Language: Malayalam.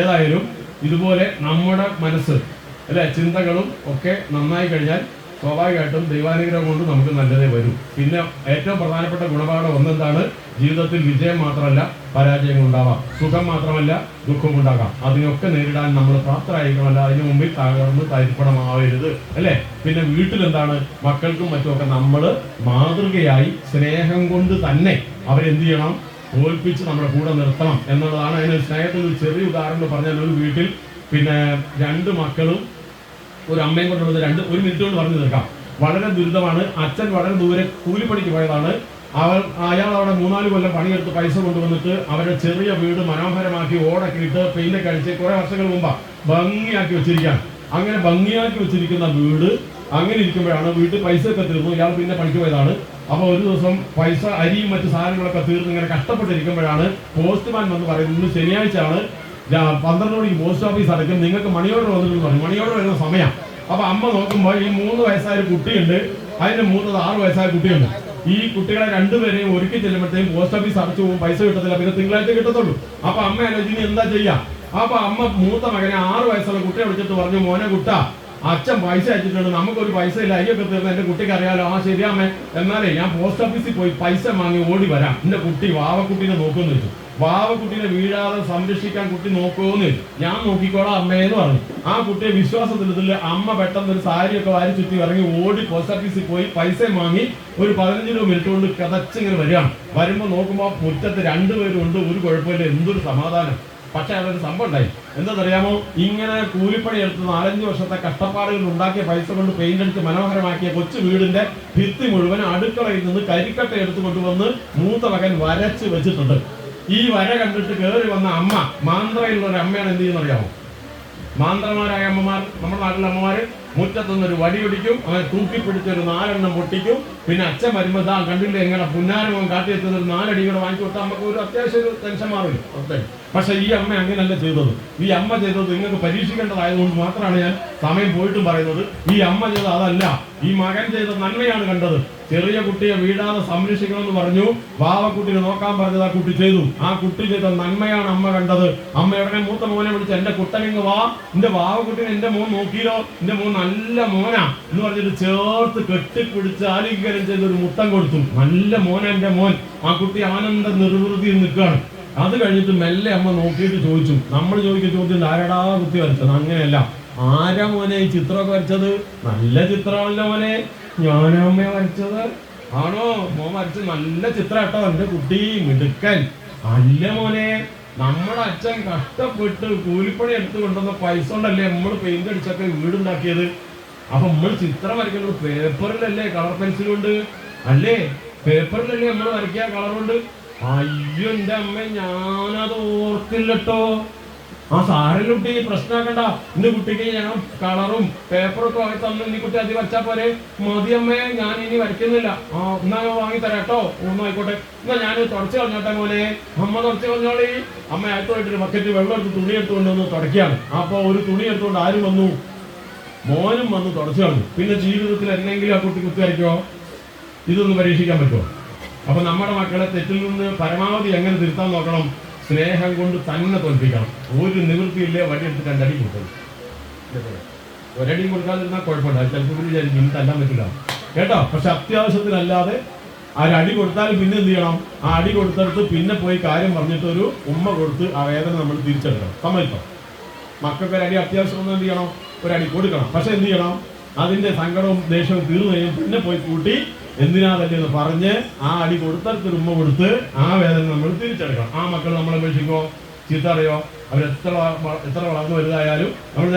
ഏതായാലും ഇതുപോലെ നമ്മുടെ മനസ്സ് അല്ലെ? ചിന്തകളും ഒക്കെ നന്നായി കഴിഞ്ഞാൽ സ്വാഭാവികമായിട്ടും ദൈവാനുഗ്രഹം കൊണ്ട് നമുക്ക് നല്ലതേ വരും. പിന്നെ ഏറ്റവും പ്രധാനപ്പെട്ട ഗുണപാഠം ഒന്നെന്താണ്? ജീവിതത്തിൽ വിജയം മാത്രമല്ല പരാജയങ്ങൾ ഉണ്ടാവാം. സുഖം മാത്രമല്ല ദുഃഖം ഉണ്ടാകാം. അതിനൊക്കെ നേരിടാൻ നമ്മൾ പ്രാപ്തരായിരിക്കണമല്ല അതിനു മുമ്പിൽ തകർന്ന് തരിപ്പണമാവരുത് അല്ലേ? പിന്നെ വീട്ടിൽ എന്താണ് മക്കൾക്കും മറ്റുമൊക്കെ നമ്മൾ മാതൃകയായി സ്നേഹം കൊണ്ട് തന്നെ അവരെന്ത് ചെയ്യണം? തോൽപ്പിച്ച് നമ്മുടെ കൂടെ നിർത്തണം എന്നുള്ളതാണ് അതിന് സ്നേഹത്തിൽ ഒരു ചെറിയ ഉദാഹരണം പറഞ്ഞാൽ ഒരു വീട്ടിൽ പിന്നെ രണ്ട് മക്കളും ഒരു അമ്മയും കൊണ്ടുള്ളത് രണ്ട് ഒരു മിനിറ്റ് കൊണ്ട് പറഞ്ഞു തീർക്കാം. വളരെ ദുരിതമാണ്. അച്ഛൻ വളരെ ദൂരെ കൂലിപ്പണിക്ക് പോയതാണ്. അവർ അയാൾ അവിടെ മൂന്നാൽ കൊല്ലം പണിയെടുത്ത് പൈസ കൊണ്ടുവന്നിട്ട് അവരുടെ ചെറിയ വീട് മനോഹരമാക്കി ഓടൊക്കെ ഇട്ട് പെയിന്റ് അടിച്ച് കുറെ വർഷങ്ങൾ മുമ്പാ ഭംഗിയാക്കി വെച്ചിരിക്കുകയാണ്. അങ്ങനെ ഭംഗിയാക്കി വെച്ചിരിക്കുന്ന വീട് അങ്ങനെ ഇരിക്കുമ്പോഴാണ് വീട്ടിൽ പൈസ ഒക്കെ തീർന്നു. ഇയാൾ പിന്നെ പണിക്ക് പോയതാണ്. അപ്പൊ ഒരു ദിവസം പൈസ അരിയും മറ്റു സാധനങ്ങളൊക്കെ തീർന്ന് ഇങ്ങനെ കഷ്ടപ്പെട്ടിരിക്കുമ്പോഴാണ് പോസ്റ്റ്മാൻ വന്ന് പറയുന്നത്. ഇന്ന് ശനിയാഴ്ചയാണ്. ആണ് പന്ത്രണ്ട് മണിക്ക് പോസ്റ്റ് ഓഫീസ് അടയ്ക്കും. നിങ്ങൾക്ക് മണി ഓർഡർ വന്നിട്ടുണ്ട് പറഞ്ഞു. മണി ഓർഡർ വരുന്ന സമയം. അപ്പൊ അമ്മ നോക്കുമ്പോൾ ഈ മൂന്ന് വയസ്സായ ഒരു കുട്ടിയുണ്ട്. അതിന്റെ മൂത്തത് ആറ് വയസ്സായ കുട്ടിയുണ്ട്. ഈ കുട്ടികളെ രണ്ടുപേരെയും ഒരുക്കി ചെല്ലുമ്പോഴത്തേക്കും പോസ്റ്റ് ഓഫീസ് അടച്ചു പോകും. പൈസ കിട്ടത്തില്ല. പിന്നെ തിങ്കളാഴ്ച കിട്ടത്തുള്ളൂ. അപ്പൊ അമ്മ ആലോചിച്ച് എന്താ ചെയ്യാ? അപ്പൊ അമ്മ മൂത്ത മകനെ ആറ് വയസ്സുള്ള കുട്ടിയെ വിളിച്ചിട്ട് പറഞ്ഞു മോനെ കുട്ട അച്ഛൻ പൈസ അയച്ചിട്ടുണ്ട്. നമുക്കൊരു പൈസ ഇല്ല. അയ്യൊക്കെ തീർന്ന്. എന്റെ കുട്ടിക്ക് അറിയാലോ. ആ ശരിയാമേ എന്നാലേ ഞാൻ പോസ്റ്റ് ഓഫീസിൽ പോയി പൈസ വാങ്ങി ഓടി വരാം. എന്റെ കുട്ടി വാവക്കുട്ടീനെ നോക്കുമെന്ന് വെച്ചു വാവക്കുട്ടീനെ വീഴാതെ സംരക്ഷിക്കാൻ കുട്ടി നോക്കുമെന്ന് വെച്ചു ഞാൻ നോക്കിക്കോളാം അമ്മയെന്ന് പറഞ്ഞു. ആ കുട്ടിയെ വിശ്വാസത്തിൽ അമ്മ പെട്ടെന്ന് ഒരു സാരിയൊക്കെ വാരി ചുറ്റി ഇറങ്ങി ഓടി പോസ്റ്റ് ഓഫീസിൽ പോയി പൈസ വാങ്ങി ഒരു പതിനഞ്ച് രൂപ മിനിറ്റ് കൊണ്ട് കതച്ചിങ്ങനെ വരികയാണ്. വരുമ്പോ നോക്കുമ്പോ മുറ്റത്ത് രണ്ടുപേരും ഉണ്ട് ഒരു കുഴപ്പമില്ല. എന്തൊരു സമാധാനം. പക്ഷെ അതൊരു സംഭവം ഉണ്ടായി. എന്താണെന്നറിയാമോ ഇങ്ങനെ കൂലിപ്പണി എടുത്ത് നാലഞ്ച് വർഷത്തെ കഷ്ടപ്പാടുകൾ ഉണ്ടാക്കിയ പൈസ കൊണ്ട് പെയിന്റ് അടിച്ച് മനോഹരമാക്കിയ കൊച്ചു വീടിന്റെ ഭിത്തി മുഴുവൻ അടുക്കളയിൽ നിന്ന് കരിക്കട്ട എടുത്തു കൊണ്ടുവന്ന് മൂത്ത മകൻ വരച്ച് വെച്ചിട്ടുണ്ട്. ഈ വര കണ്ടിട്ട് കയറി വന്ന അമ്മ മാന്ത്രയിലുള്ള ഒരു അമ്മയാണ് എന്ത് ചെയ്യുന്നറിയാമോ? മാന്ത്രമാരായ അമ്മമാർ നമ്മുടെ നാട്ടിലെ അമ്മമാർ മുറ്റത്തുനിന്ന് ഒരു വടി പിടിക്കും തൂക്കി തൂക്കിപ്പിടിച്ച് ഒരു നാലെണ്ണം പൊട്ടിക്കും. പിന്നെ അച്ഛൻ വരുമ്പോൾ ഇതാ കണ്ടില്ലേ എങ്ങനെ പുന്നാരമോൻ കാട്ടിയെത്തുന്ന ഒരു നാലടി കൂടെ വാങ്ങിച്ചു കൊടുത്താൽ നമുക്ക് ഒരു അത്യാവശ്യം ഒരു ടെൻഷൻ മാറില്ല ഓക്കെ പക്ഷെ ഈ അമ്മ അങ്ങനെയല്ല ചെയ്തത്. ഈ അമ്മ ചെയ്തത് നിങ്ങൾക്ക് പരീക്ഷിക്കേണ്ടതായതുകൊണ്ട് മാത്രമാണ് ഞാൻ സമയം പോയിട്ടും പറയുന്നത്. ഈ അമ്മ ചെയ്തത് അതല്ല. ഈ മകൻ ചെയ്ത നന്മയാണ് കണ്ടത്. ചെറിയ കുട്ടിയെ വീഴാതെ സംരക്ഷിക്കണമെന്ന് പറഞ്ഞു. വാവക്കുട്ടിനെ നോക്കാൻ പറഞ്ഞത് ആ കുട്ടി ചെയ്തു. ആ കുട്ടി ചെയ്ത നന്മയാണ് അമ്മ കണ്ടത്. അമ്മ ഉടനെ മൂത്ത മോനെ വിളിച്ച് എന്റെ കുട്ടനിങ് വാ. എന്റെ വാവക്കുട്ടിനെ എന്റെ മോൻ നോക്കിയില്ലോ. എന്റെ മോൻ നല്ല മോനാ. എന്ന് പറഞ്ഞിട്ട് ചേർത്ത് കെട്ടിപ്പിടിച്ച് ആലിംഗനം ചെയ്ത് ഒരു മുത്തം കൊടുത്തു. നല്ല മോനെ എന്റെ മോൻ. ആ കുട്ടി ആനന്ദ നിർവൃതിയിൽ നിൽക്കുകയാണ്. അത് കഴിഞ്ഞിട്ട് മെല്ലെ അമ്മ നോക്കിയിട്ട് ചോദിച്ചു. നമ്മൾ ചോദിക്കുന്ന ചോദ്യം ആരടാ കുത്തി വരച്ചത്? അങ്ങനെയല്ല. ആരാ മോനെ ഈ ചിത്രമൊക്കെ വരച്ചത്? നല്ല ചിത്രമാണല്ലോ മോനെ. ഞാനമ്മ വരച്ചത്. ആണോ? മോൻ വരച്ചത് നല്ല ചിത്രം കേട്ടോ. എന്റെ കുട്ടി മിടുക്കൻ. അല്ല മോനെ. നമ്മുടെ അച്ഛൻ കഷ്ടപ്പെട്ട് കൂലിപ്പണി എടുത്ത് കൊണ്ടുവന്ന പൈസ കൊണ്ടല്ലേ നമ്മൾ പെയിന്റ് അടിച്ചൊക്കെ വീടുണ്ടാക്കിയത്? അപ്പൊ നമ്മൾ ചിത്രം വരയ്ക്കുന്നത് പേപ്പറിലല്ലേ കളർ പെൻസിൽ കൊണ്ട്. അല്ലേ? പേപ്പറിലല്ലേ നമ്മൾ വരയ്ക്കുക? കളർ കൊണ്ട്. അയ്യോ അമ്മ ഞാനത് ഓർത്തില്ലട്ടോ. ആ സാറിന് കുട്ടി പ്രശ്നമാക്കണ്ട ഇന്ന് കുട്ടിക്ക് ഞാൻ കളറും പേപ്പറും ഒക്കെ വാങ്ങി തന്നു. ഇനി കുട്ടി അതി വരച്ചാ പോരെ. മതി അമ്മേ ഞാൻ ഇനി വരയ്ക്കുന്നില്ല. ആ എന്നാ ഞാൻ വാങ്ങി തരാം കേട്ടോ ഒന്നും ആയിക്കോട്ടെ. എന്നാ ഞാൻ തുടച്ചു കളഞ്ഞോട്ടെ മോനെ. അമ്മ തുടച്ചു കളഞ്ഞോളി. അമ്മ അകത്തോട്ടൊരു ബക്കറ്റ് വെള്ളം എടുത്ത് തുണി എടുത്തുകൊണ്ട് വന്ന് തുടക്കുകയാണ് അപ്പൊ ഒരു തുണി എടുത്തുകൊണ്ട് ആരും വന്നു? മോനും വന്ന് തുടച്ചു കളഞ്ഞു. പിന്നെ ജീവിതത്തിൽ എന്തെങ്കിലും ആ കുട്ടി കുത്തി വരയ്ക്കോ ഇതൊന്ന് പരീക്ഷിക്കാൻ പറ്റുമോ? അപ്പൊ നമ്മുടെ മക്കളെ തെറ്റിൽ നിന്ന് പരമാവധി എങ്ങനെ തിരുത്താൻ നോക്കണം? സ്നേഹം കൊണ്ട് തന്നെ തോൽപ്പിക്കണം. ഒരു നിവൃത്തിയില്ലേ വടിയെടുത്ത് രണ്ടടി കൊടുക്കണം. ഒരടിയും കൊടുക്കാതിരുന്നാൽ കുഴപ്പമില്ല. ചിലപ്പോൾ വിചാരിക്കും ഇനി തല്ലാൻ പറ്റില്ല. കേട്ടോ? പക്ഷെ അത്യാവശ്യത്തിനല്ലാതെ അടി കൊടുത്താൽ പിന്നെ എന്ത് ചെയ്യണം? ആ അടി കൊടുത്തെടുത്ത് പിന്നെ പോയി കാര്യം പറഞ്ഞിട്ട് ഒരു ഉമ്മ കൊടുത്ത് ആ വേദന നമ്മൾ തിരിച്ചെടുക്കണം. സമ്മതിപ്പം മക്കൾക്ക് ഒരു അടി അത്യാവശ്യം ഒന്നും എന്ത് ചെയ്യണം? ഒരടി കൊടുക്കണം. പക്ഷെ എന്ത് ചെയ്യണം? അതിന്റെ സങ്കടവും ദേഷ്യവും തീർന്നു കഴിഞ്ഞാൽ പിന്നെ പോയി കൂട്ടി എന്തിനാ എന്ന് പറഞ്ഞ് ആ അടി കൊടുത്ത ഉമ്മ കൊടുത്ത് ആ വേദന നമ്മൾ തിരിച്ചെടുക്കണം. ആ മക്കൾ നമ്മളെ അപേക്ഷിക്കോ ചീത്ത അറിയോ അവർ എത്ര വ- എത്ര വളർന്നു വലുതായാലും നമ്മൾ